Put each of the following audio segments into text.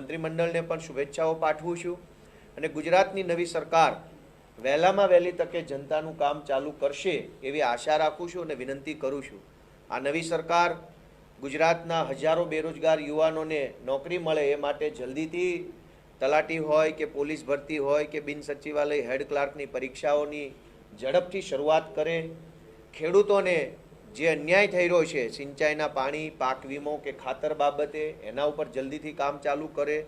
મંત્રીમંડળને પણ શુભેચ્છાઓ પાઠવું છું અને ગુજરાતની નવી સરકાર વહેલામાં વહેલી તકે જનતાનું કામ ચાલુ કરશે એવી આશા રાખું છું અને વિનંતી કરું છું. આ નવી સરકાર ગુજરાતના હજારો બેરોજગાર યુવાનોને નોકરી મળે એ માટે જલ્દીથી તલાટી હોય કે પોલીસ ભરતી હોય કે બિન સચિવાલય હેડ ક્લાર્કની પરીક્ષાઓની ઝડપથી શરૂઆત કરે, ખેડૂતોને જે અન્યાય થઈ રહ્યો છે, સિંચાઈના પાણી, પાક વીમો કે ખાતર બાબતે એના ઉપર જલ્દીથી કામ ચાલુ કરે.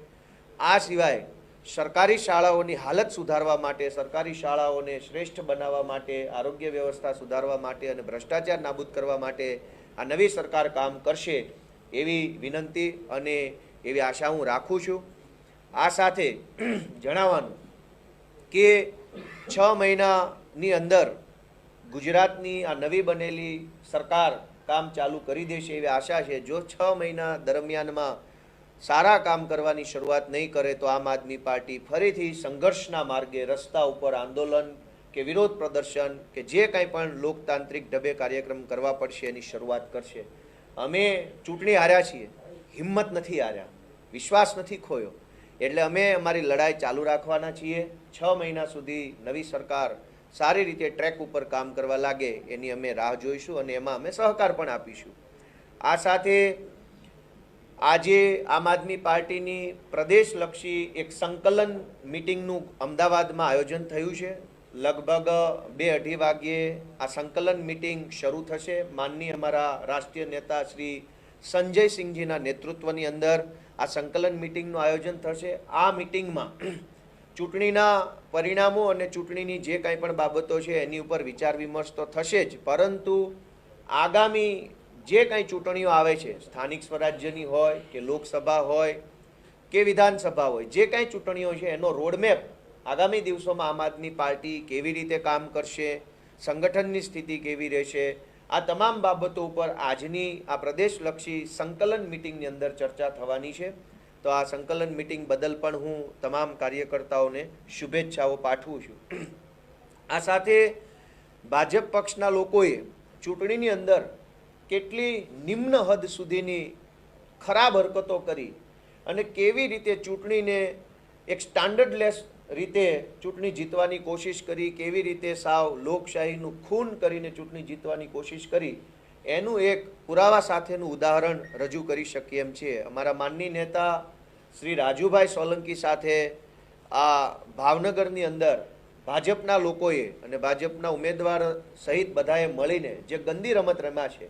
આ સિવાય સરકારી શાળાઓની હાલત સુધારવા માટે, સરકારી શાળાઓને શ્રેષ્ઠ બનાવવા માટે, આરોગ્ય વ્યવસ્થા સુધારવા માટે અને ભ્રષ્ટાચાર નાબૂદ કરવા માટે આ નવી સરકાર કામ કરશે એવી વિનંતી અને એવી આશા હું રાખું છું. આ સાથે જણાવવાનું કે છ મહિનાની અંદર ગુજરાતની આ નવી બનેલી સરકાર કામ ચાલુ કરી દેશે એવી આશા છે. જો છ મહિના દરમિયાનમાં સારા કામ કરવાની શરૂઆત નહીં કરે તો આમ આદમી પાર્ટી ફરીથી સંઘર્ષના માર્ગે રસ્તા ઉપર આંદોલન કે વિરોધ પ્રદર્શન કે જે કાંઈ પણ લોકતાંત્રિક ઢબે કાર્યક્રમ કરવા પડશે એની શરૂઆત કરશે. અમે ચૂંટણી હાર્યા છીએ. હિંમત નથી હાર્યા. વિશ્વાસ નથી ખોયો. એટલે અમે અમારી લડાઈ ચાલુ રાખવાના છીએ. છ મહિના સુધી નવી સરકાર સારી રીતે ટ્રેક ઉપર કામ કરવા લાગે, એની અમે રાહ જોઈશું અને એમાં અમે સહકાર પણ આપીશું. આ સાથે આજે આમ આદમી પાર્ટીની પ્રદેશલક્ષી એક સંકલન મિટિંગનું અમદાવાદમાં આયોજન થયું છે. લગભગ બે અઢી વાગ્યે આ સંકલન મિટિંગ શરૂ થશે. માનની અમારા રાષ્ટ્રીય નેતા શ્રી સંજય સિંહજીના નેતૃત્વની અંદર આ સંકલન મિટિંગનું આયોજન થશે. આ મિટિંગમાં ચૂંટણીના પરિણામો અને ચૂંટણીની જે કાંઈ પણ બાબતો છે એની ઉપર વિચાર વિમર્શ તો થશે જ. પરંતુ આગામી જે કાંઈ ચૂંટણીઓ આવે છે, સ્થાનિક સ્વરાજ્યની હોય કે લોકસભા હોય કે વિધાનસભા હોય, જે કાંઈ ચૂંટણીઓ છે એનો રોડમેપ આગામી દિવસોમાં આમ આદમી પાર્ટી કેવી રીતે કામ કરશે, સંગઠનની સ્થિતિ કેવી રહેશે, આ તમામ બાબતો ઉપર આજની આ પ્રદેશલક્ષી સંકલન મિટિંગની અંદર ચર્ચા થવાની છે. તો આ સંકલન મિટિંગ બદલ પણ હું તમામ કાર્યકર્તાઓને શુભેચ્છાઓ પાઠવું છું. આ સાથે ભાજપ પક્ષના લોકોએ ચૂંટણીની અંદર કેટલી નિમ્ન હદ સુધીની ખરાબ હરકતો કરી અને કેવી રીતે ચૂંટણીને એક સ્ટાન્ડર્ડલેસ રીતે ચૂંટણી જીતવાની કોશિશ કરી, કેવી રીતે સાવ લોકશાહીનું ખૂન કરીને ચૂંટણી જીતવાની કોશિશ કરી, એનું એક પુરાવા સાથેનું ઉદાહરણ રજૂ કરી શકીએ એમ છીએ અમારા માનની નેતા શ્રી રાજુભાઈ સોલંકી સાથે આ ભાવનગરની અંદર ભાજપના લોકોએ અને ભાજપના ઉમેદવાર સહિત બધાએ મળીને જે ગંદી રમત રમ્યા છે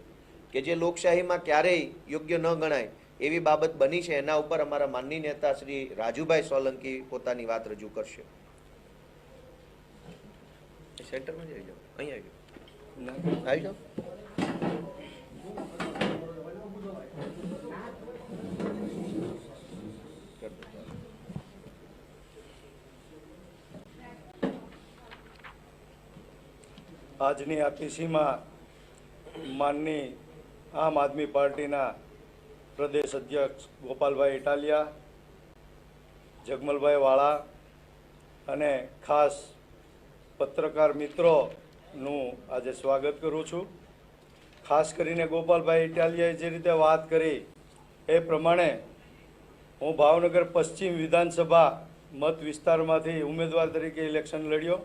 કે જે લોકશાહીમાં ક્યારેય યોગ્ય ન ગણાય એવી બાબત બની છે એના ઉપર અમારા માનની નેતા શ્રી રાજુભાઈ સોલંકી પોતાની વાત રજૂ કરશે. સેન્ટરમાં જ આવી જાઓ અહીં આવી જાઓ. આવી જાઓ. આજની આ પીસીમાં માનની આમ આદમી પાર્ટીના પ્રદેશ અધ્યક્ષ ગોપાલભાઈ ઇટાલિયા, જગમલભાઈ વાળા અને ખાસ પત્રકાર મિત્રોનું આજે સ્વાગત કરું છું. ખાસ કરીને ગોપાલભાઈ ઇટાલિયાએ જે રીતે વાત કરી એ પ્રમાણે હું ભાવનગર પશ્ચિમ વિધાનસભા મત વિસ્તારમાંથી ઉમેદવાર તરીકે ઇલેક્શન લડ્યો.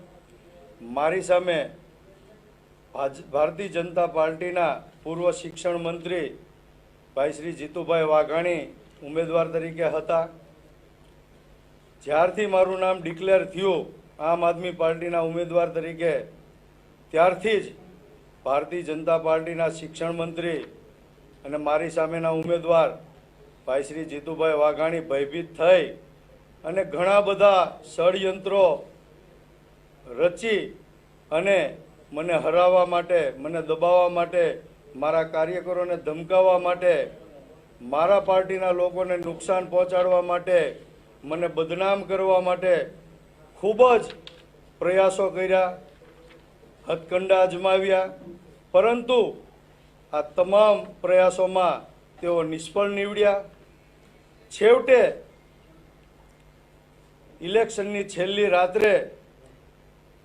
મારી સામે ભારતીય જનતા પાર્ટીના પૂર્વ શિક્ષણ મંત્રી ભાઈ શ્રી જીતુભાઈ વાઘાણી ઉમેદવાર તરીકે હતા. જ્યારથી મારું નામ ડિક્લેર થયું આમ આદમી પાર્ટીના ઉમેદવાર તરીકે, ત્યારથી જ ભારતીય જનતા પાર્ટીના શિક્ષણ મંત્રી અને મારી સામેના ઉમેદવાર ભાઈ શ્રી જીતુભાઈ વાઘાણી ભયભીત થઈ અને ઘણા બધા ષડયંત્રો રચી અને મને હરાવવા માટે, મને દબાવવા માટે, મારા કાર્યકરોને ધમકાવવા માટે, મારા પાર્ટીના લોકોને નુકસાન પહોંચાડવા માટે, મને બદનામ કરવા માટે ખૂબ જ પ્રયાસો કર્યા, હથકંડા અજમાવ્યા. પરંતુ આ તમામ પ્રયાસોમાં તેઓ નિષ્ફળ નીવડ્યા. છેવટે ઇલેક્શનની છેલ્લી રાત્રે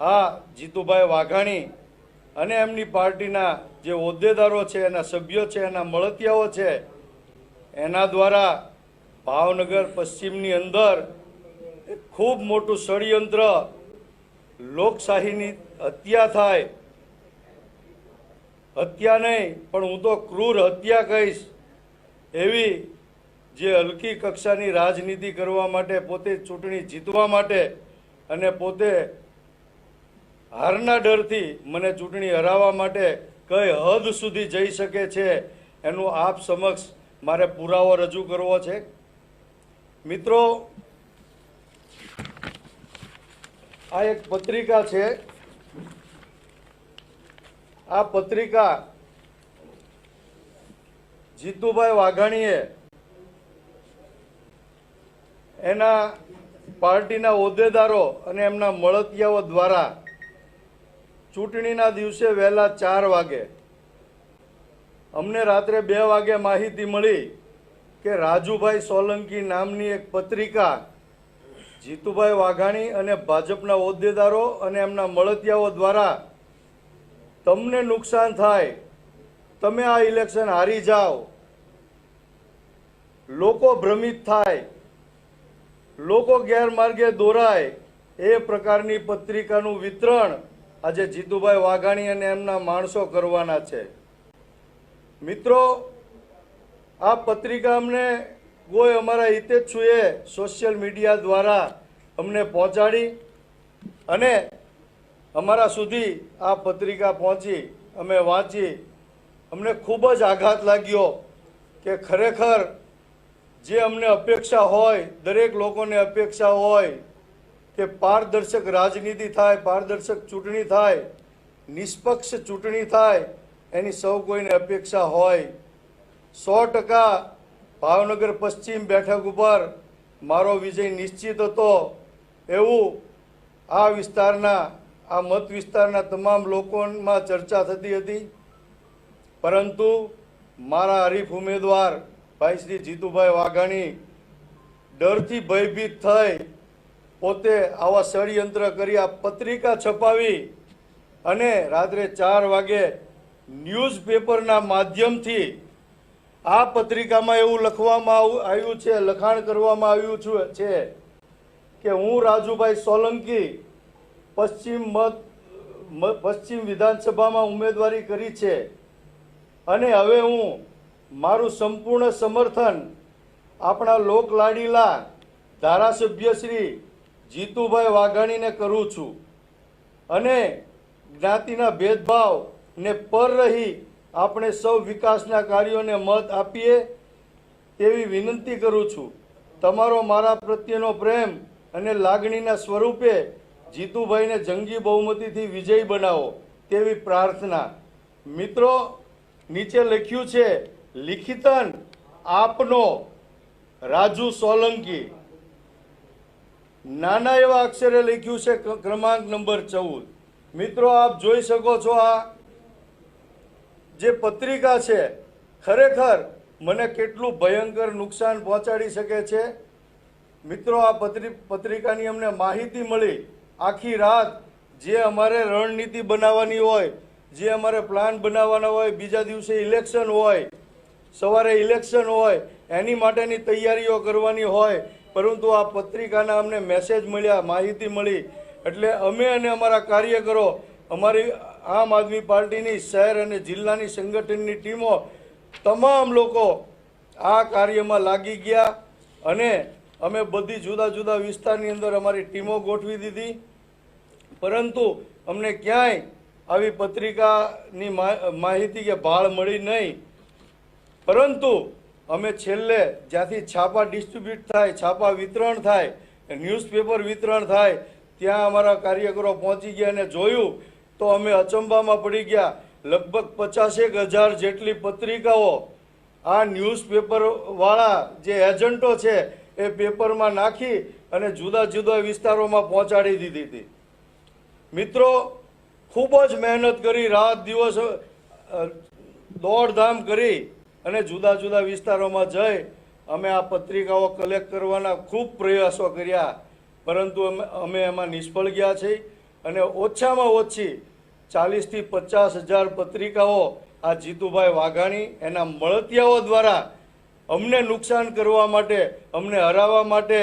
આ જીતુભાઈ વાઘાણી અને એમની પાર્ટીના જે હોદ્દેદારો છે, એના સભ્યો છે, એના મળતિયાઓ છે, એના દ્વારા ભાવનગર પશ્ચિમની અંદર ખૂબ મોટું ષડયંત્ર લોકશાહીની હત્યા થાય. હત્યા નહીં, પણ હું તો ક્રૂર હત્યા કહીશ એવી જે હલકી કક્ષાની રાજનીતિ કરવા માટે, પોતે ચૂંટણી જીતવા માટે અને પોતે હારના ડરથી મને ચૂંટણી હરાવવા માટે કઈ હદ સુધી જઈ શકે છે એનું આપ સમક્ષ મારે પુરાવો રજૂ કરવો છે. મિત્રો, આ એક પત્રિકા છે. આ પત્રિકા જીતુભાઈ વાઘાણીએ એના પાર્ટીના હોદ્દેદારો અને એમના મળતિયાઓ દ્વારા ચૂંટણીના દિવસે વહેલા ચાર વાગે. અમને રાત્રે બે વાગે માહિતી મળી કે રાજુભાઈ સોલંકી નામની એક પત્રિકા જીતુભાઈ વાઘાણી અને ભાજપના હોદ્દેદારો અને એમના મળતિયાઓ દ્વારા તમને નુકસાન થાય, તમે આ ઇલેક્શન હારી જાઓ, લોકો ભ્રમિત થાય, લોકો ગેરમાર્ગે દોરાય, એ પ્રકારની પત્રિકાનું વિતરણ આજે જીતુભાઈ વાઘાણી અને એમના માણસો કરવાના છે. મિત્રો, આ પત્રિકા અમને કોઈ અમારા હિતેચ્છુએ સોશિયલ મીડિયા દ્વારા અમને પહોંચાડી અને અમારા સુધી આ પત્રિકા પહોંચી, અમે વાંચી, અમને ખૂબ જ આઘાત લાગ્યો કે ખરેખર જે અમને અપેક્ષા હોય, દરેક લોકોને અપેક્ષા હોય કે પારદર્શક રાજનીતિ થાય, પારદર્શક ચૂંટણી થાય, નિષ્પક્ષ ચૂંટણી થાય, એની સૌ કોઈને અપેક્ષા હોય. સો ટકા ભાવનગર પશ્ચિમ બેઠક ઉપર મારો વિજય નિશ્ચિત હતો. એવું આ વિસ્તારના, આ મત વિસ્તારના તમામ લોકોમાં ચર્ચા થતી હતી. પરંતુ મારા હરીફ ઉમેદવાર ભાઈ શ્રી જીતુભાઈ વાઘાણી ડરથી ભયભીત થઈ પોતે આવા ષડયંત્ર કરી આ પત્રિકા છપાવી અને રાત્રે ચાર વાગે ન્યૂઝપેપરના માધ્યમથી આ પત્રિકામાં એવું લખવામાં આવ- આવ્યું છે, લખાણ કરવામાં આવ્યું છે- કે હું રાજુભાઈ સોલંકી પશ્ચિમ મત પશ્ચિમ વિધાનસભામાં ઉમેદવારી કરી છે અને હવે હું મારું સંપૂર્ણ સમર્થન આપણા લોકલાડીલા ધારાસભ્ય શ્રી જીતુભાઈ વાઘાણીને કરું છું. અને જ્ઞાતિના ભેદભાવને પર રહી આપણે સૌ વિકાસના કાર્યોને મત આપીએ તેવી વિનંતી કરું છું. તમારો મારા પ્રત્યેનો પ્રેમ અને લાગણીના સ્વરૂપે જીતુભાઈને જંગી બહુમતીથી વિજય બનાવો તેવી પ્રાર્થના. મિત્રો, નીચે લખ્યું છે, લિખિતન આપનો રાજુ સોલંકી. નાના એવા અક્ષરે લખ્યું છે ક્રમાંક નંબર ચૌદ. મિત્રો, આપ જોઈ શકો છો આ જે પત્રિકા છે, ખરેખર મને કેટલું ભયંકર નુકસાન પહોંચાડી શકે છે. મિત્રો, આ પત્રિકાની અમને માહિતી મળી. આખી રાત જે અમારે રણનીતિ બનાવવાની હોય, જે અમારે પ્લાન બનાવવાના હોય, બીજા દિવસે ઇલેક્શન હોય, સવારે ઇલેક્શન હોય, એની માટેની તૈયારીઓ કરવાની હોય પરંતુ આ પત્રિકાના અમને મેસેજ મળ્યા, માહિતી મળી. એટલે અમે અને અમારા કાર્યકરો, અમારી આમ આદમી પાર્ટીની શહેર અને જિલ્લાની સંગઠનની ટીમો, તમામ લોકો આ કાર્યમાં લાગી ગયા અને અમે બધી જુદા જુદા વિસ્તારની અંદર અમારી ટીમો ગોઠવી દીધી. પરંતુ અમને ક્યાંય આવી પત્રિકાની માહિતી કે ભાળ મળી નહીં. પરંતુ અમે છેલ્લે જ્યાંથી છાપા ડિસ્ટ્રીબ્યુટ થાય, છાપા વિતરણ થાય ન્યૂઝપેપર વિતરણ થાય, ત્યાં અમારા કાર્યકરો પહોંચી ગયા અને જોયું તો અમે અચંબામાં પડી ગયા. લગભગ પચાસેક હજાર જેટલી પત્રિકાઓ આ ન્યૂઝપેપરવાળા જે એજન્ટો છે એ પેપરમાં નાખી અને જુદા જુદા વિસ્તારોમાં પહોંચાડી દીધી હતી. મિત્રો, ખૂબ જ મહેનત કરી, રાત દિવસ દોડધામ કરી અને જુદા જુદા વિસ્તારોમાં જઈ અમે આ પત્રિકાઓ કલેક્ટ કરવાના ખૂબ પ્રયાસો કર્યા. પરંતુ અમે અમે એમાં નિષ્ફળ ગયા છીએ અને ઓછામાં ઓછી ચાલીસથી પચાસ હજાર પત્રિકાઓ આ જીતુભાઈ વાઘાણી, એના મળતિયાઓ દ્વારા અમને નુકસાન કરવા માટે, અમને હરાવવા માટે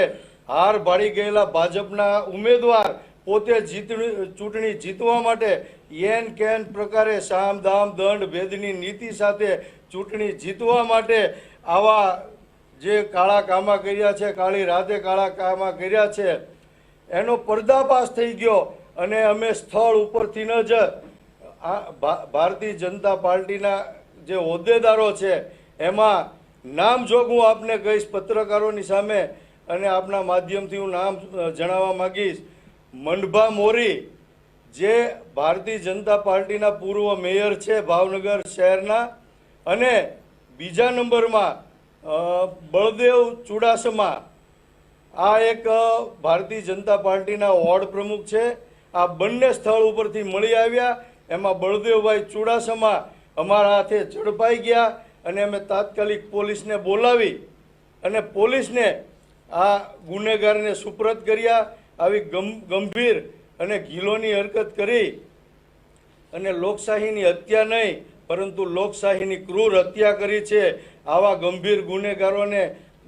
હાર ભાળી ગયેલા ભાજપના ઉમેદવાર પોતે જીત ચૂંટણી જીતવા માટે એન કેન પ્રકારે સામ, દામ, દંડ, ભેદની નીતિ સાથે ચૂંટણી જીતવા માટે આવા જે કાળા કામા કર્યા છે, કાળી રાતે કાળા કામા કર્યા છે, એનો પર્દાફાશ થઈ ગયો અને અમે સ્થળ ઉપરથી ન જ ભારતીય જનતા પાર્ટીના જે હોદ્દેદારો છે, એમાં નામ જોગ હું આપને કહીશ, પત્રકારોની સામે અને આપના માધ્યમથી હું નામ જણાવવા માગીશ. મંડભા મોરી જે ભારતીય જનતા પાર્ટીના પૂર્વ મેયર છે ભાવનગર શહેરના અને બીજા નંબરમાં બળદેવ ચુડાસમા. આ એક ભારતીય જનતા પાર્ટીના વોર્ડ પ્રમુખ છે. આ બંને સ્થળ ઉપરથી મળી આવ્યા. એમાં બળદેવભાઈ ચુડાસમા અમારા હાથે ઝડપાઈ ગયા અને અમે તાત્કાલિક પોલીસને બોલાવી અને પોલીસને આ ગુનેગારને સુપ્રત કર્યા. આવી ગંભીર અને ગીલોની હરકત કરી અને લોકશાહીની હત્યા નહીં, પરંતુ લોકશાહીની ક્રૂર હત્યા કરી છે. આવા ગંભીર ગુનેગારોને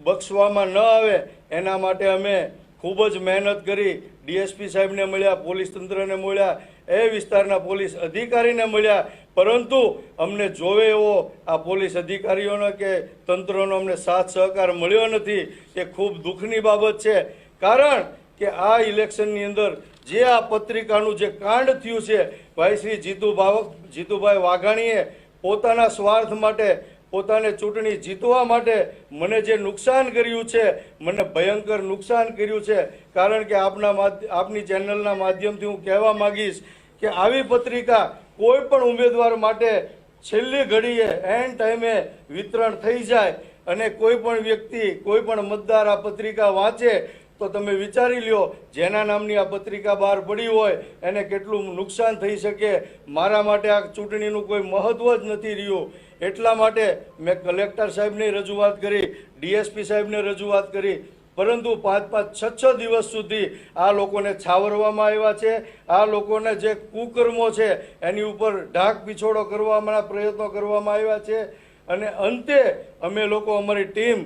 બક્ષવામાં ન આવે. એના માટે અમે ખૂબ જ મહેનત કરી. ડીએસપી સાહેબને મળ્યા, પોલીસ તંત્રને મળ્યા, એ વિસ્તારના પોલીસ અધિકારીને મળ્યા. પરંતુ અમને જોવે એવો આ પોલીસ અધિકારીઓનો કે તંત્રનો અમને સાથ સહકાર મળ્યો નથી. એ ખૂબ દુઃખની બાબત છે. કારણ કે આ ઇલેક્શનની અંદર જે આ પત્રિકાનું જે કાંડ થયું છે, ભાઈ શ્રી જીતુભાઈ જીતુભાઈ વાઘાણીએ પોતાના સ્વાર્થ માટે, પોતાને ચૂંટણી જીતવા માટે મને જે નુકસાન કર્યું છે, મને ભયંકર નુકસાન કર્યું છે, કારણ કે આપના આપની ચેનલના માધ્યમથી હું કહેવા માંગીશ કે આવી પત્રિકા કોઈ પણ ઉમેદવાર માટે છેલ્લી ઘડીએ એન્ડ ટાઈમે વિતરણ થઈ જાય અને કોઈ પણ વ્યક્તિ, કોઈ પણ મતદાર આ પત્રિકા વાંચે તો તમે વિચારી લ્યો, જેના નામની આ પત્રિકા બહાર પડી હોય, એને કેટલું નુકસાન થઈ શકે. મારા માટે આ ચૂંટણીનું કોઈ મહત્વ જ નથી રહ્યું. એટલા માટે મેં કલેક્ટર સાહેબને રજૂઆત કરી, ડીએસપી સાહેબને રજૂઆત કરી. પરંતુ પાંચ પાંચ છ છ દિવસ સુધી આ લોકોને છાવરવામાં આવ્યા છે. આ લોકોને જે કુકર્મો છે, એની ઉપર ઢાક પીછોડો કરવાના પ્રયત્નો કરવામાં આવ્યા છે. અને અંતે અમે લોકો, અમારી ટીમ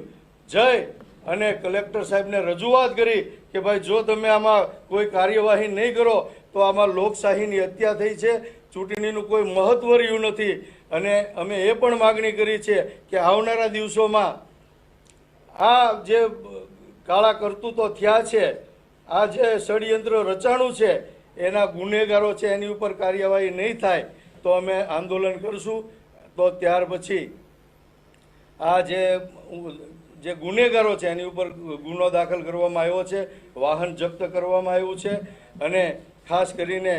જઈ અને કલેક્ટર સાહેબને રજૂઆત કરી કે ભાઈ, જો તમે આમાં કોઈ કાર્યવાહી નહીં કરો, તો આમાં લોકશાહીની હત્યા થઈ છે, ચૂંટણીનું કોઈ મહત્વ રહ્યું નથી. અને અમે એ પણ માગણી કરી છે કે આવનારા દિવસોમાં આ જે કાળા કરતૂતો થયા છે, આ જે ષડયંત્ર રચાણું છે, એના ગુનેગારો છે, એની ઉપર કાર્યવાહી નહીં થાય, તો અમે આંદોલન કરશું. તો ત્યાર પછી આ જે જે ગુનેગારો છે એની ઉપર ગુનો દાખલ કરવામાં આવ્યો છે વાહન જપ્ત કરવામાં આવ્યું છે અને ખાસ કરીને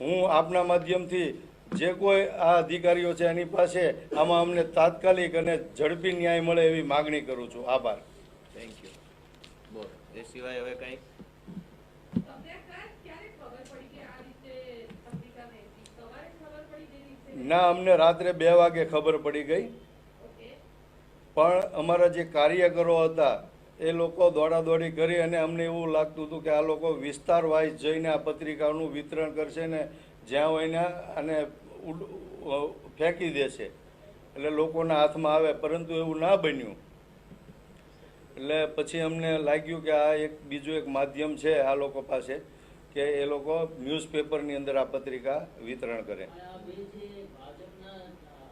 હું આપના માધ્યમથી જે કોઈ આ અધિકારીઓ છે એની પાસે આમાં અમને તાત્કાલિક અને ઝડપી ન્યાય મળે એવી માગણી કરું છું આભાર થેન્ક યુ બોલ એ સિવાય હવે કંઈ તમને ક્યારે ક્યારે ખબર પડી કે આ રીતે પત્રિકા વહેંચી? સવારે ખબર પડી જે રીતે? ના અમને રાત્રે બે વાગે ખબર પડી ગઈ. પણ અમારા જે કાર્યકરો હતા, એ લોકો દોડાદોડી કરી અને અમને એવું લાગતું હતું કે આ લોકો વિસ્તાર વાઇઝ જઈને આ પત્રિકાનું વિતરણ કરશે ને જ્યાં હોય ને અને ફેંકી દેશે. એટલે લોકોના હાથમાં આવે, પરંતુ એવું ના બન્યું. એટલે પછી અમને લાગ્યું કે આ એક બીજું એક માધ્યમ છે આ લોકો પાસે, કે એ લોકો ન્યૂઝપેપરની અંદર આ પત્રિકા વિતરણ કરે અને આ બે જે ભાજપના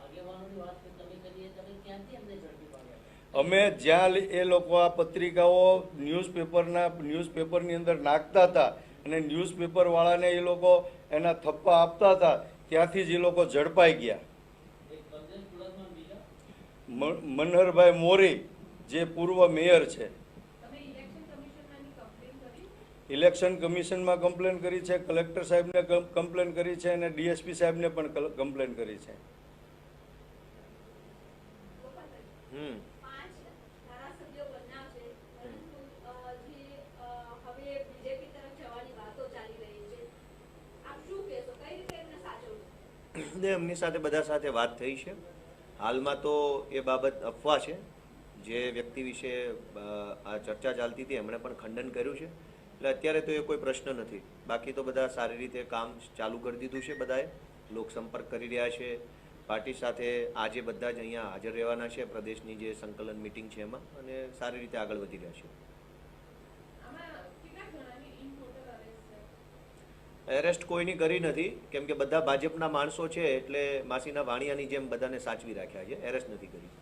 આગેવાનોની વાત કે તમે કરી એ તમે ક્યાંથી એમને ઝડપી પાડ્યા અમે જ્યાં એ લોકો આ પત્રિકાઓ ન્યૂઝપેપરના ન્યૂઝપેપરની અંદર નાખતા હતા અને ન્યૂઝપેપરવાળાને એ લોકો એના થપ્પા આપતા હતા, ત્યાંથી જ એ લોકો ઝડપાઈ ગયા. મનહરભાઈ મોરી, જે પૂર્વ મેયર છે. ઇલેક્શન કમિશનમાં કમ્પ્લેન કરી? છે, કલેક્ટર સાહેબને કમ- કમ્પ્લેન કરી છે અને ડીએસપી સાહેબને પણ કમ્પ્લેન કરી છે. હમ પાંચ ધારાસભ્યો બન્યા છે પરંતુ અ, જે અ, હવે બીજેપી તરફ જવાની વાતો ચાલી રહી છે આપ શું કહેશો કઈ રીતે એમને ને એમની સાથે બધા સાથે વાત થઈ છે. હાલમાં તો એ બાબત અફવા છે. જે વ્યક્તિ વિશે આ ચર્ચા ચાલતી હતી, એમણે પણ ખંડન કર્યું છે. એટલે અત્યારે તો એ કોઈ પ્રશ્ન નથી. બાકી તો બધા સારી રીતે કામ ચાલુ કરી દીધું છે બધાએ. લોક સંપર્ક કરી રહ્યા છે. પાર્ટી સાથે આજે બધા જ અહીંયા હાજર રહેવાના છે. પ્રદેશની જે સંકલન મિટિંગ છે એમાં. અને સારી રીતે આગળ વધી રહ્યા છે આમાં કેટલા જણાની ઇન ટોટલ અરેસ્ટ છે એરેસ્ટ કોઈની કરી નથી કેમ કે બધા ભાજપના માણસો છે એટલે માસીના વાણિયાની જેમ બધાને સાચવી રાખ્યા છે એરેસ્ટ નથી કરી.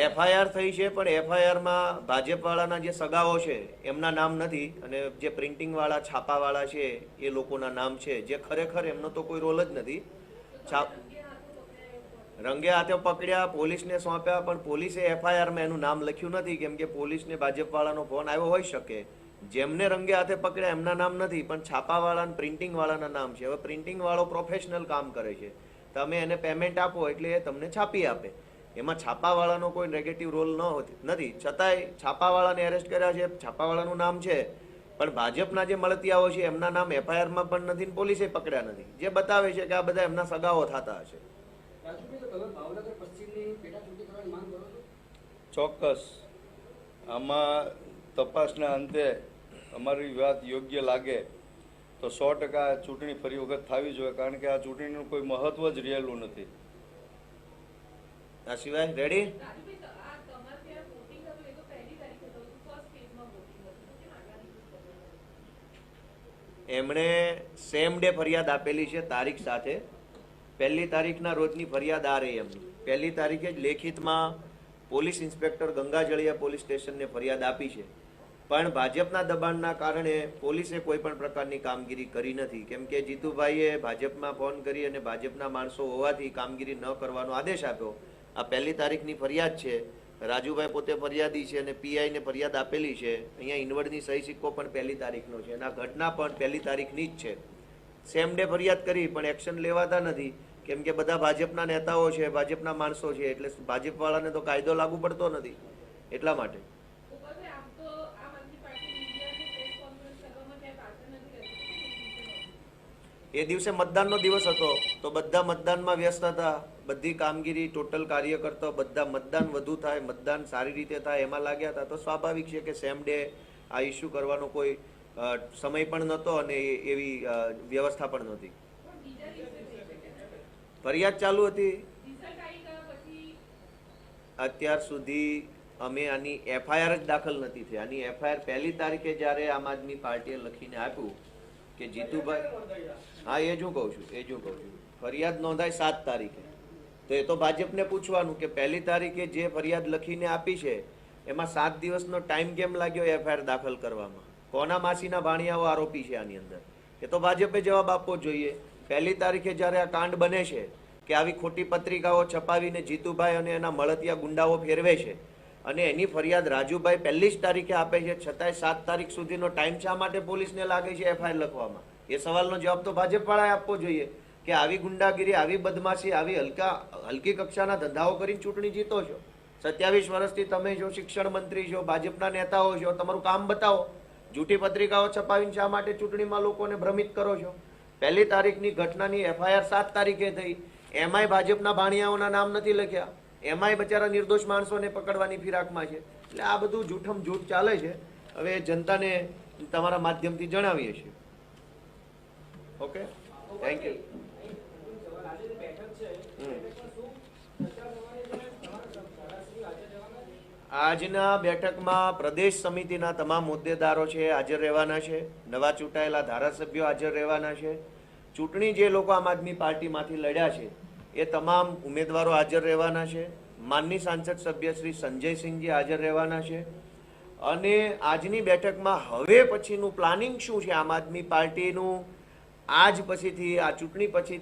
એફઆઈઆર થઈ છે પણ એફઆઈઆરમાં ભાજપવાળાના જે સગાઓ છે એમના નામ નથી અને જે પ્રિન્ટિંગવાળા છાપાવાળા છે એ લોકોના નામ છે જે ખરેખર એમનો તો કોઈ રોલ જ નથી. છાપ રંગે હાથો પકડાયો કોણ? રંગે હાથે પકડ્યા પોલીસને સોંપ્યા પણ પોલીસે એફઆઈઆરમાં એનું નામ લખ્યું નથી કેમ કે પોલીસને ભાજપવાળાનો ફોન આવ્યો હોઈ શકે. જેમને રંગે હાથે પકડ્યા એમના નામ નથી પણ છાપાવાળા અને પ્રિન્ટિંગવાળાના નામ છે. હવે પ્રિન્ટિંગવાળો પ્રોફેશનલ કામ કરે છે. તમે એને પેમેન્ટ આપો એટલે એ તમને છાપી આપે. એમાં છાપાવાળાનો કોઈ નેગેટિવ રોલ ન હોતી નથી. છતાંય છાપાવાળાને એરેસ્ટ કર્યા છે છાપાવાળાનું નામ છે. પણ ભાજપના જે મળતિયાઓ છે એમના નામ એફઆઈઆરમાં પણ નથી ને પોલીસે પકડ્યા નથી. જે બતાવે છે કે આ બધા એમના સગાઓ થતા હશે. રાજુભાઈ તો તમે ભાવનગર પશ્ચિમની પેટા ચૂંટણી કરવાની માંગ કરો છો? ચોક્કસ. આમાં તપાસના અંતે અમારી વાત યોગ્ય લાગે તો સો ટકા ચૂંટણી ફરી વખત થવી જોઈએ, કારણ કે આ ચૂંટણીનું કોઈ મહત્વ જ રહેલું નથી. આ સિવાય, રેડી? એમણે સેમ ડે ફરિયાદ આપેલી છે, તારીખ સાથે. પહેલી તારીખના રોજની ફરિયાદ આ રહી એમની. પહેલી તારીખે જ લેખિતમાં પોલીસ ઇન્સ્પેક્ટર ગંગાજળિયા પોલીસ સ્ટેશનને ફરિયાદ આપી છે. પણ ભાજપના દબાણના કારણે પોલીસે કોઈ પણ પ્રકારની કામગીરી કરી નથી. કેમ કે જીતુભાઈએ ભાજપમાં ફોન કરી અને ભાજપના માણસો હોવાથી કામગીરી ન કરવાનો આદેશ આપ્યો. આ પહેલી તારીખની ફરિયાદ છે. રાજુભાઈ પોતે ફરિયાદી છે અને પીઆઈને ફરિયાદ આપેલી છે. અહીંયા ઇન્વર્ડની સહી સિક્કો પણ પહેલી તારીખનો છે અને આ ઘટના પણ પહેલી તારીખની જ છે. સેમ ડે ફરિયાદ કરી, પણ એક્શન લેવાતા નથી. કેમ કે બધા ભાજપના નેતાઓ છે, ભાજપના માણસો છે, એટલે ભાજપવાળાને તો કાયદો લાગુ પડતો નથી. એટલા માટે ગોપાલભાઈ, આમ તો આમ આદમી પાર્ટી મીડિયાની press conference કરવામાં ક્યાંય પાછળ નથી રહેતી. કેમ એ દિવસે મતદાનનો દિવસ હતો. તો બધા મતદાનમાં વ્યસ્ત હતા. બધી કામગીરી, ટોટલ કાર્યકર્તાઓ, બધા મતદાન વધુ થાય, મતદાન સારી રીતે થાય એમાં લાગ્યા હતા. તો સ્વાભાવિક છે કે સેમ ડે આ ઇસ્યુ કરવાનો કોઈ સમય પણ નહોતો અને એવી વ્યવસ્થા પણ નહોતી? ફરિયાદ ચાલુ હતી. અત્યાર સુધી અમે આની એફઆઈઆર જ દાખલ નથી થઈ આની એફઆઈઆર પહેલી તારીખે જ્યારે આમ આદમી પાર્ટીએ લખીને આપ્યું કે જીતુભાઈ, હા, એ જ કહું છું, એ જ કહું છું. ફરિયાદ નોંધાય સાત તારીખે. તો એ તો ભાજપને પૂછવાનું કે પહેલી તારીખે જે ફરિયાદ લખીને આપી છે, એમાં સાત દિવસનો ટાઈમ કેમ લાગ્યો એફઆઈઆર દાખલ કરવામાં? કોના માસીના ભાણિયાઓ આરોપી છે આની અંદર? એ તો ભાજપે જવાબ આપવો જોઈએ. પહેલી તારીખે જ્યારે આ કાંડ બને છે, કે આવી ખોટી પત્રિકાઓ છપાવીને જીતુભાઈ અને એના મળતિયા ગુંડાઓ ફેરવે છે અને એની ફરિયાદ રાજુભાઈ પહેલી જ તારીખે આપે છે, છતાંય સાત તારીખ સુધીનો ટાઈમ શા માટે પોલીસને લાગે છે એફઆઈઆર લખવામાં? એ સવાલનો જવાબ તો ભાજપવાળાએ આપવો જોઈએ કે આવી ગુંડાગીરી, આવી બદમાશી, આવી હલકા, હલકી કક્ષાના ધંધાઓ કરીને ચૂંટણી જીતો છો? સત્યાવીસ વર્ષથી તમે જો શિક્ષણ મંત્રી છો, ભાજપના નેતાઓ છો, તમારું કામ બતાવો. જૂઠી પત્રિકાઓ છપાવીને શા માટે ચૂંટણીમાં લોકોને ભ્રમિત કરો છો? પહેલી તારીખની ઘટનાની એફઆઈઆર સાત તારીખે થઈ. એમાંય ભાજપના ભાણિયાઓના નામ નથી લખ્યા. એમાંય બચારા નિર્દોષ માણસોને પકડવાની ફિરાકમાં છે. એટલે આ બધું જૂઠમ જૂઠ ચાલે છે. હવે જનતાને તમારા માધ્યમથી જણાવીએ છીએ. ઓકે થેન્ક યુ આજની. બેઠકમાં પ્રદેશ સમિતિના તમામ હોદ્દેદારો છે, હાજર રહેવાના છે. નવા ચૂંટાયેલા ધારાસભ્યો હાજર રહેવાના છે. ચૂંટણી જે લોકો આમ આદમી પાર્ટીમાંથી લડ્યા છે એ તમામ ઉમેદવારો હાજર રહેવાના છે. માનની સાંસદ સભ્ય શ્રી સંજયસિંહજી હાજર રહેવાના છે. અને આજની બેઠકમાં હવે પછીનું પ્લાનિંગ શું છે? આમ આદમી પાર્ટીનું? આજ પછીથી, આ ચૂંટણી પછી